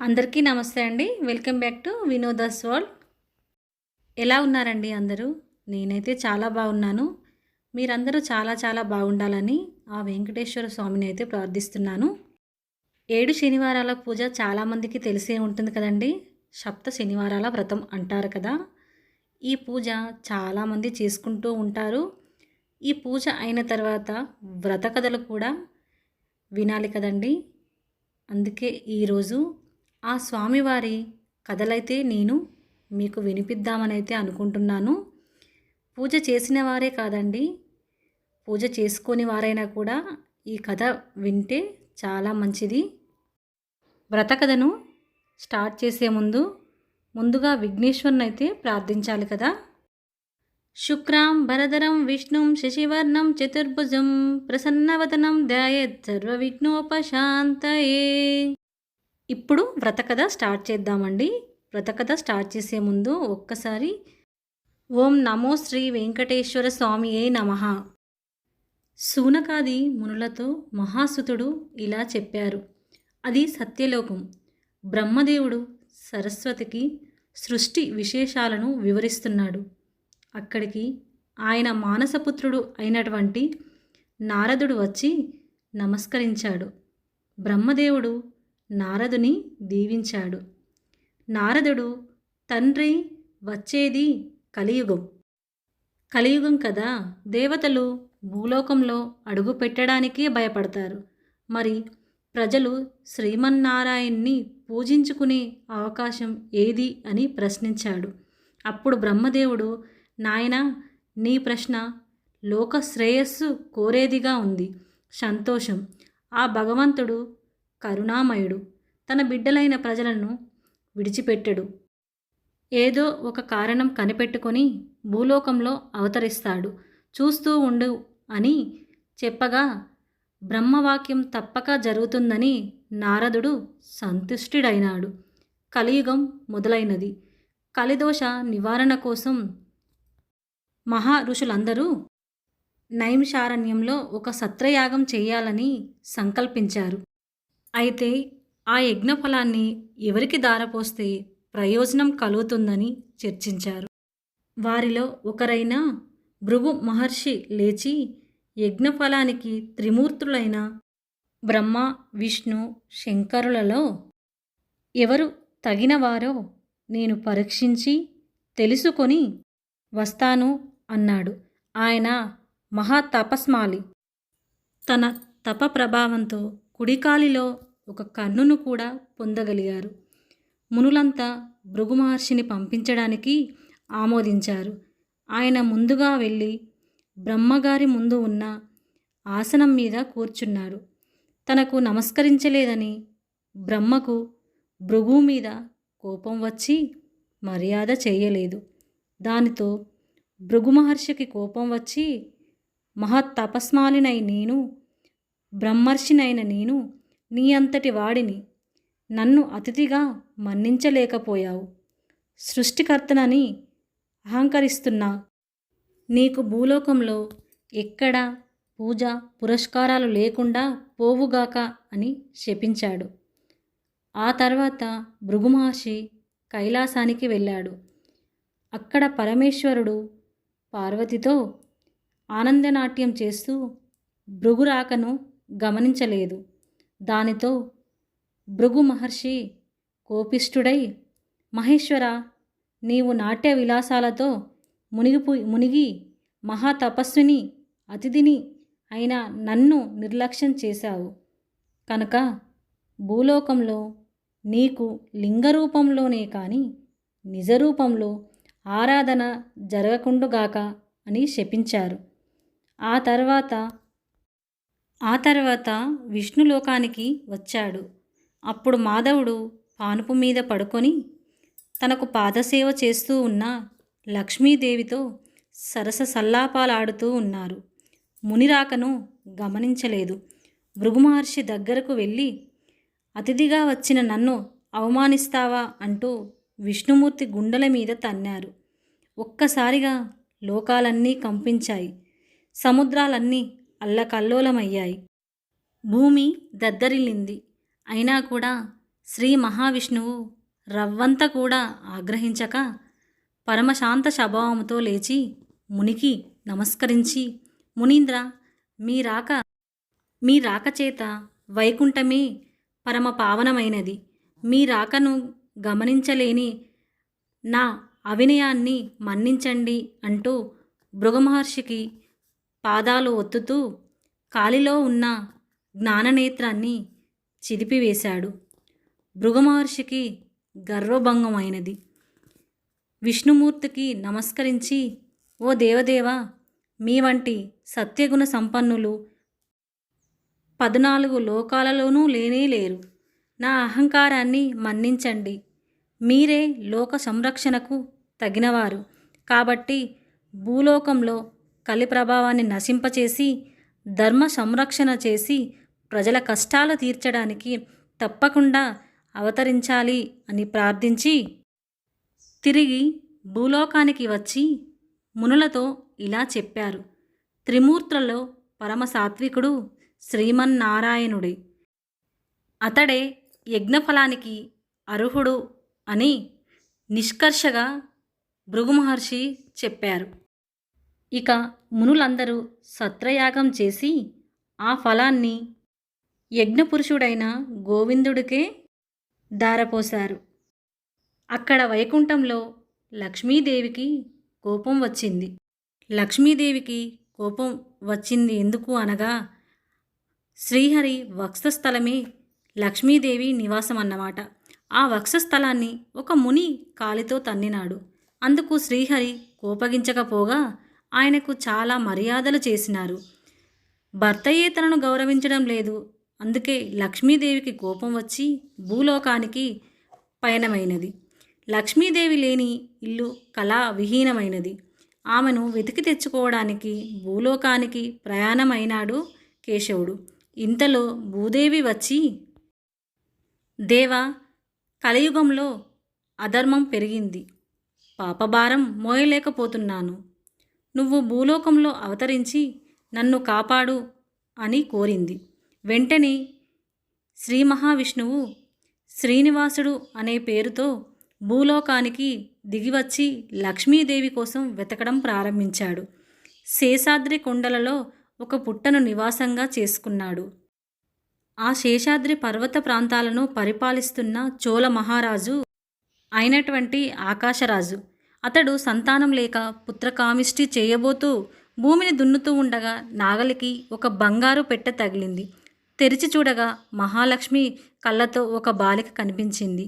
అందరికీ నమస్తే అండి. Welcome back to Vinod's world. ఎలా ఉన్నారండి అందరూ? నేనైతే చాలా బాగున్నాను. మీరందరూ చాలా చాలా బాగుండాలని ఆ వెంకటేశ్వర స్వామిని అయితే ప్రార్థిస్తున్నాను. ఏడు శనివారాల పూజ చాలామందికి తెలిసే ఉంటుంది కదండి. సప్త శనివారాల వ్రతం అంటారు కదా. ఈ పూజ చాలామంది చేసుకుంటూ ఉంటారు. ఈ పూజ అయిన తర్వాత వ్రత కథలు కూడా వినాలి కదండి. అందుకే ఈరోజు ఆ స్వామివారి కథలైతే నేను మీకు వినిపిద్దామనైతే అనుకుంటున్నాను. పూజ చేసిన వారే కాదండి పూజ చేసుకొని వారైనా కూడా ఈ కథ వింటే చాలా మంచిది. వ్రత కథను స్టార్ట్ చేసే ముందు ముందుగా విఘ్నేశ్వరుని అయితే ప్రార్థించాలి కదా. శుక్రాం భరధరం విష్ణుం శశివర్ణం చతుర్భుజం ప్రసన్నవదనం ధ్యాయేత్ సర్వ విఘ్నోపశాంతయే ఇప్పుడు వ్రతకథ స్టార్ట్ చేద్దామండి. వ్రతకథ స్టార్ట్ చేసే ముందు ఒక్కసారి ఓం నమో శ్రీ వెంకటేశ్వర స్వామియే నమ. శూనకాది మునులతో మహాసుతుడు ఇలా చెప్పారు. అది సత్యలోకం. బ్రహ్మదేవుడు సరస్వతికి సృష్టి విశేషాలను వివరిస్తున్నాడు. అక్కడికి ఆయన మానసపుత్రుడు అయినటువంటి నారదుడు వచ్చి నమస్కరించాడు. బ్రహ్మదేవుడు నారదుని దీవించాడు. నారదుడు తండ్రి వచ్చేది కలియుగం. కలియుగం కదా దేవతలు భూలోకంలో అడుగు పెట్టడానికే భయపడతారు. మరి ప్రజలు శ్రీమన్నారాయణ్ణి పూజించుకునే అవకాశం ఏది? అని ప్రశ్నించాడు. అప్పుడు బ్రహ్మదేవుడు నాయన నీ ప్రశ్న లోక శ్రేయస్సు కోరేదిగా ఉంది. సంతోషం. ఆ భగవంతుడు కరుణామయుడు తన బిడ్డలైన ప్రజలను విడిచిపెట్టడు. ఏదో ఒక కారణం కనిపెట్టుకొని భూలోకంలో అవతరిస్తాడు. చూస్తూ ఉండు అని చెప్పగా బ్రహ్మవాక్యం తప్పక జరుగుతుందని నారదుడు సంతుష్టుడైనాడు. కలియుగం మొదలైనది. కలిదోష నివారణ కోసం మహా ఋషులందరూ నైమిషారణ్యంలో ఒక సత్రయాగం చేయాలని సంకల్పించారు. అయితే ఆ యజ్ఞఫలాన్ని ఎవరికి దారపోస్తే ప్రయోజనం కలుగుతుందని చర్చించారు. వారిలో ఒకరైన భృగు మహర్షి లేచి యజ్ఞఫలానికి త్రిమూర్తులైన బ్రహ్మ విష్ణు శంకరులలో ఎవరు తగినవారో నేను పరీక్షించి తెలుసుకొని వస్తాను అన్నాడు. ఆయన మహాతపస్మాలి తన తప ప్రభావంతో కుడికాలిలో ఒక కన్నును కూడా పొందగలిగారు. మునులంతా భృగు మహర్షిని పంపించడానికి ఆమోదించారు. ఆయన ముందుగా వెళ్ళి బ్రహ్మగారి ముందు ఉన్న ఆసనం మీద కూర్చున్నాడు తనకు నమస్కరించలేదని బ్రహ్మకు భృగు మీద కోపం వచ్చి మర్యాద చేయలేదు. దానితో భృగు మహర్షికి కోపం వచ్చి మహత్ తపస్మాలినై నేను బ్రహ్మర్షినైన నేను నీ అంతటి వాడిని నన్ను అతిథిగా మన్నించలేకపోయావు. సృష్టికర్తనని అహంకరిస్తున్నా. నీకు భూలోకంలో ఎక్కడ పూజ పురస్కారాలు లేకుండా పోవుగాక అని శపించాడు. ఆ తర్వాత భృగు మహర్షి కైలాసానికి వెళ్ళాడు. అక్కడ పరమేశ్వరుడు పార్వతితో ఆనందనాట్యం చేస్తూ భృగురాకను గమనించలేదు. దానితో భృగు మహర్షి కోపిష్ఠుడై మహేశ్వర నీవు నాట్య విలాసాలతో మునిగిపో మునిగి మహాతపస్విని అతిథిని అయిన నన్ను నిర్లక్ష్యం చేశావు. కనుక భూలోకంలో నీకు లింగరూపంలోనే కానీ నిజరూపంలో ఆరాధన జరగకుండుగాక అని శపించారు. ఆ తర్వాత ఆ తర్వాత విష్ణులోకానికి వచ్చాడు. అప్పుడు మాధవుడు పానుపు మీద పడుకొని తనకు పాదసేవ చేస్తూ ఉన్న లక్ష్మీదేవితో సరస సల్లాపాలాడుతూ ఉన్నారు. మునిరాకను గమనించలేదు. భృగుమహర్షి దగ్గరకు వెళ్ళి అతిథిగా వచ్చిన నన్ను అవమానిస్తావా? అంటూ విష్ణుమూర్తి గుండెల మీద తన్నారు ఒక్కసారిగా లోకాలన్నీ కంపించాయి. సముద్రాలన్నీ అల్లకల్లోలమయ్యాయి. భూమి దద్దరిల్లింది. అయినా కూడా శ్రీ మహావిష్ణువు రవ్వంత కూడా ఆగ్రహించక పరమశాంత స్వభావముతో లేచి మునికి నమస్కరించి మునీంద్ర మీ రాక మీ రాక చేత వైకుంఠమే పరమ పావనమైనది మీ రాకను గమనించలేని నా అవినయాన్ని మన్నించండి అంటూ భృగమహర్షికి పాదాలు ఒత్తుతూ కాలిలో ఉన్న జ్ఞాననేత్రాన్ని చిదిపివేశాడు. భృగమహర్షికి గర్వభంగమైనది. విష్ణుమూర్తికి నమస్కరించి ఓ దేవదేవ మీ వంటి సత్యగుణ సంపన్నులు పద్నాలుగు లోకాలలోనూ లేనే లేరు. నా అహంకారాన్ని మన్నించండి. మీరే లోక సంరక్షణకు తగినవారు. కాబట్టి భూలోకంలో కలి ప్రభావాన్ని నశింపచేసి ధర్మ సంరక్షణ చేసి ప్రజల కష్టాలు తీర్చడానికి తప్పకుండా అవతరించాలి అని ప్రార్థించి తిరిగి భూలోకానికి వచ్చి మునులతో ఇలా చెప్పారు. త్రిమూర్తులలో పరమ సాత్వికుడు శ్రీమన్నారాయణుడే. అతడే యజ్ఞఫలానికి అర్హుడు అని నిష్కర్షగా భృగు మహర్షి చెప్పారు. ఇక మునులందరూ సత్రయాగం చేసి ఆ ఫలాన్ని యజ్ఞపురుషుడైన గోవిందుడికే దారపోశారు అక్కడ వైకుంఠంలో లక్ష్మీదేవికి కోపం వచ్చింది. లక్ష్మీదేవికి కోపం వచ్చింది ఎందుకు అనగా శ్రీహరి వక్షస్థలమే లక్ష్మీదేవి నివాసం అన్నమాట ఆ వక్షస్థలాన్ని ఒక ముని కాలితో తన్నినాడు. అందుకు శ్రీహరి కోపగించకపోగా ఆయనకు చాలా మర్యాదలు చేసినారు. భర్తయే తనను గౌరవించడం లేదు. అందుకే లక్ష్మీదేవికి కోపం వచ్చి భూలోకానికి పయనమైనది. లక్ష్మీదేవి లేని ఇల్లు కళా విహీనమైనది ఆమెను వెతికి తెచ్చుకోవడానికి భూలోకానికి ప్రయాణమైనాడు కేశవుడు. ఇంతలో భూదేవి వచ్చి దేవ కలియుగంలో అధర్మం పెరిగింది. పాపభారం మోయలేకపోతున్నాను. నువ్వు భూలోకంలో అవతరించి నన్ను కాపాడు అని కోరింది. వెంటనే శ్రీ మహావిష్ణువు శ్రీనివాసుడు అనే పేరుతో భూలోకానికి దిగివచ్చి లక్ష్మీదేవి కోసం వెతకడం ప్రారంభించాడు. శేషాద్రి కొండలలో ఒక పుట్టను నివాసంగా చేసుకున్నాడు. ఆ శేషాద్రి పర్వత ప్రాంతాలను పరిపాలిస్తున్న చోళ మహారాజు అయినటువంటి ఆకాశరాజు అతడు సంతానం లేక పుత్రకామిష్టి చేయబోతూ భూమిని దున్నుతూ ఉండగా నాగలికి ఒక బంగారు పెట్టె తగిలింది. తెరిచి చూడగా మహాలక్ష్మి కళ్ళతో ఒక బాలిక కనిపించింది.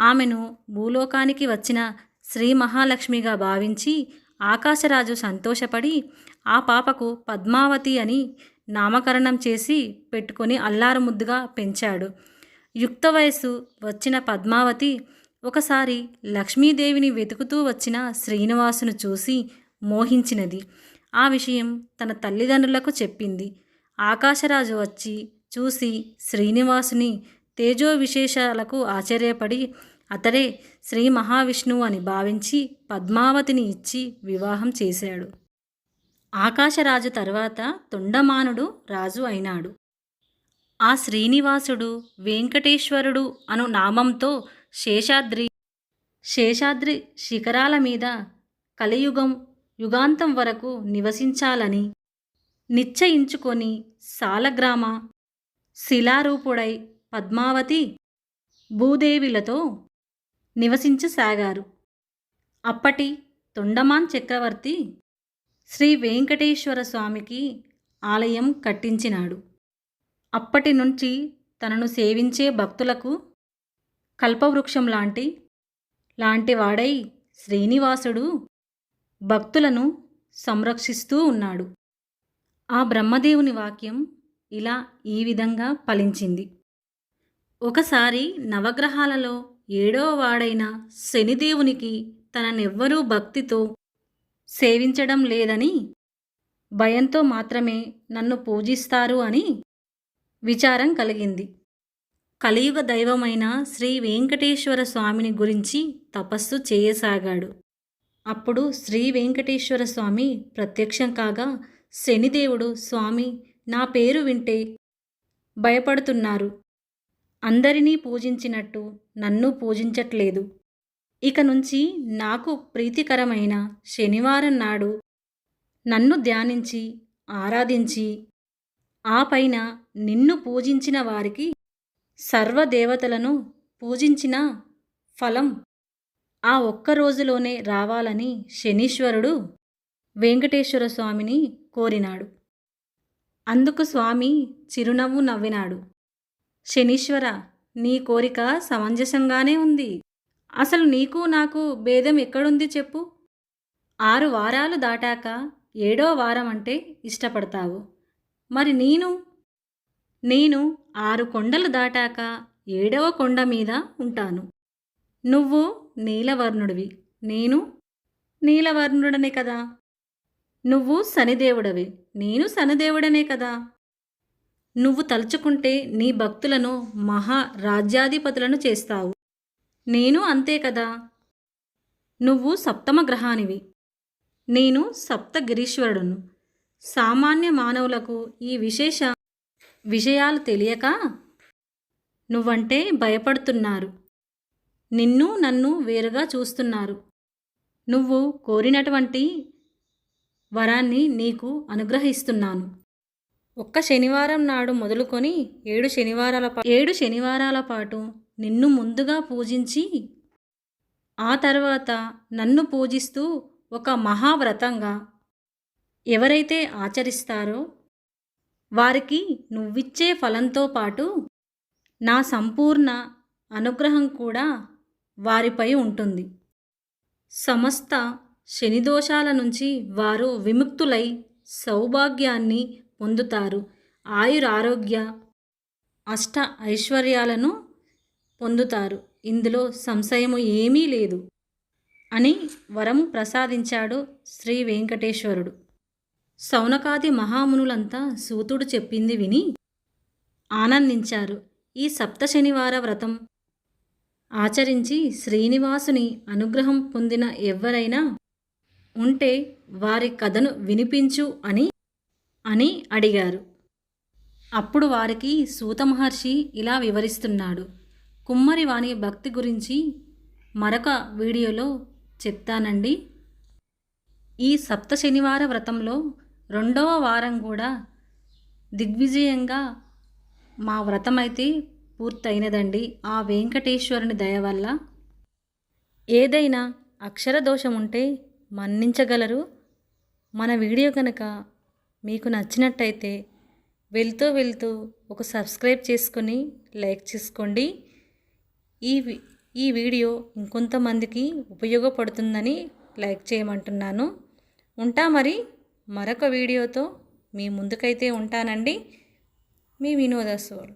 ఆమెను భూలోకానికి వచ్చిన శ్రీ మహాలక్ష్మిగా భావించి ఆకాశరాజు సంతోషపడి ఆ పాపకు పద్మావతి అని నామకరణం చేసి పెట్టుకొని అల్లారు ముద్దుగా పెంచాడు. యుక్త వయసు వచ్చిన పద్మావతి ఒకసారి లక్ష్మీదేవిని వెతుకుతూ వచ్చిన శ్రీనివాసును చూసి మోహించినది. ఆ విషయం తన తల్లిదండ్రులకు చెప్పింది. ఆకాశరాజు వచ్చి చూసి శ్రీనివాసుని తేజో విశేషాలకు ఆశ్చర్యపడి అతడే శ్రీ మహావిష్ణువు అని భావించి పద్మావతిని ఇచ్చి వివాహం చేశాడు. ఆకాశరాజు తర్వాత తొండమానుడు రాజు అయినాడు. ఆ శ్రీనివాసుడు వెంకటేశ్వరుడు అను నామంతో శేషాద్రి. శేషాద్రి శిఖరాల మీద కలియుగం యుగాంతం వరకు నివసించాలని నిశ్చయించుకొని సాలగ్రామ శిలారూపుడై పద్మావతి భూదేవిలతో నివసించసాగారు. అప్పటి తొండమాన్ చక్రవర్తి శ్రీ వెంకటేశ్వర స్వామికి ఆలయం కట్టించినాడు. అప్పటి నుంచి తనను సేవించే భక్తులకు కల్పవృక్షం లాంటి లాంటి వాడై శ్రీనివాసుడు భక్తులను సంరక్షిస్తూ ఉన్నాడు. ఆ బ్రహ్మదేవుని వాక్యం ఇలా ఈ విధంగా ఫలించింది. ఒకసారి నవగ్రహాలలో ఏడవ వాడైన శనిదేవునికి తననెవ్వరూ భక్తితో సేవించడం లేదని భయంతో మాత్రమే నన్ను పూజిస్తారు అని విచారం కలిగింది. కలియుగ దైవమైన శ్రీ వెంకటేశ్వర స్వామిని గురించి తపస్సు చేయసాగాడు. అప్పుడు శ్రీ వెంకటేశ్వర స్వామి ప్రత్యక్షం కాగా శనిదేవుడు స్వామి నా పేరు వింటే భయపడుతున్నారు. అందరినీ పూజించినట్టు నన్ను పూజించట్లేదు. ఇక నుంచి నాకు ప్రీతికరమైన శనివారం నాడు నన్ను ధ్యానించి ఆరాధించి ఆ పైన నిన్ను పూజించిన వారికి సర్వదేవతలను పూజించిన ఫలం ఆ ఒక్క రోజులోనే రావాలని శనీశ్వరుడు వెంకటేశ్వర స్వామిని కోరినాడు. అందుకు స్వామి చిరునవ్వు నవ్వినాడు. శనీశ్వర నీ కోరిక సమంజసంగానే ఉంది. అసలు నీకు నాకు భేదం ఎక్కడుంది చెప్పు. ఆరు వారాలు దాటాక ఏడో వారం అంటే ఇష్టపడతావు. మరి నేను? నేను ఆరు కొండలు దాటాక ఏడవ కొండ మీద ఉంటాను. నువ్వు నీలవర్ణుడివి. నేను నీలవర్ణుడనే కదా? నువ్వు శనిదేవుడవి. నేను శనిదేవుడనే కదా? నువ్వు తలుచుకుంటే నీ భక్తులను మహా రాజ్యాధిపతులను చేస్తావు. నేను అంతే కదా? నువ్వు సప్తమ గ్రహానివి. నేను సప్తగిరీశ్వరుడును సామాన్య మానవులకు ఈ విశేష విషయాలు తెలియక నువ్వంటే భయపడుతున్నారు. నిన్ను నన్ను వేరుగా చూస్తున్నారు. నువ్వు కోరినటువంటి వరాన్ని నీకు అనుగ్రహిస్తున్నాను. ఒక్క శనివారం నాడు మొదలుకొని ఏడు శనివారాల పా ఏడు శనివారాల పాటు నిన్ను ముందుగా పూజించి ఆ తర్వాత నన్ను పూజిస్తూ ఒక మహావ్రతంగా ఎవరైతే ఆచరిస్తారో వారికి నువ్విచ్చే ఫలంతో పాటు నా సంపూర్ణ అనుగ్రహం కూడా వారిపై ఉంటుంది. సమస్త శనిదోషాల నుంచి వారు విముక్తులై సౌభాగ్యాన్ని పొందుతారు. ఆయురారోగ్య అష్ట ఐశ్వర్యాలను పొందుతారు. ఇందులో సంశయము ఏమీ లేదు అని వరం ప్రసాదించాడు శ్రీ వెంకటేశ్వరుడు. సౌనకాది మహామునులంతా సూతుడు చెప్పింది విని ఆనందించారు. ఈ సప్త శనివార వ్రతం ఆచరించి శ్రీనివాసుని అనుగ్రహం పొందిన ఎవరైనా ఉంటే వారి కథను వినిపించు అని అని అడిగారు. అప్పుడు వారికి సూత మహర్షి ఇలా వివరిస్తున్నాడు. కుమ్మరి వాణి భక్తి గురించి మరొక వీడియోలో చెప్తానండి. ఈ సప్త శనివార వ్రతంలో రెండవ వారం కూడా దిగ్విజయంగా మా వ్రతం అయితే పూర్తయినదండి. ఆ వెంకటేశ్వరుని దయ వల్ల ఏదైనా అక్షర దోషం ఉంటే మన్నించగలరు. మన వీడియో కనుక మీకు నచ్చినట్టయితే వెళ్తూ వెళ్తూ ఒక సబ్స్క్రైబ్ చేసుకొని లైక్ చేసుకోండి. ఈ ఈ వీడియో ఇంకొంతమందికి ఉపయోగపడుతుందని లైక్ చేయమంటున్నాను. ఉంటా మరి. మరొక వీడియోతో మీ ముందుకైతే ఉంటానండి. మీ వినోద సోల్.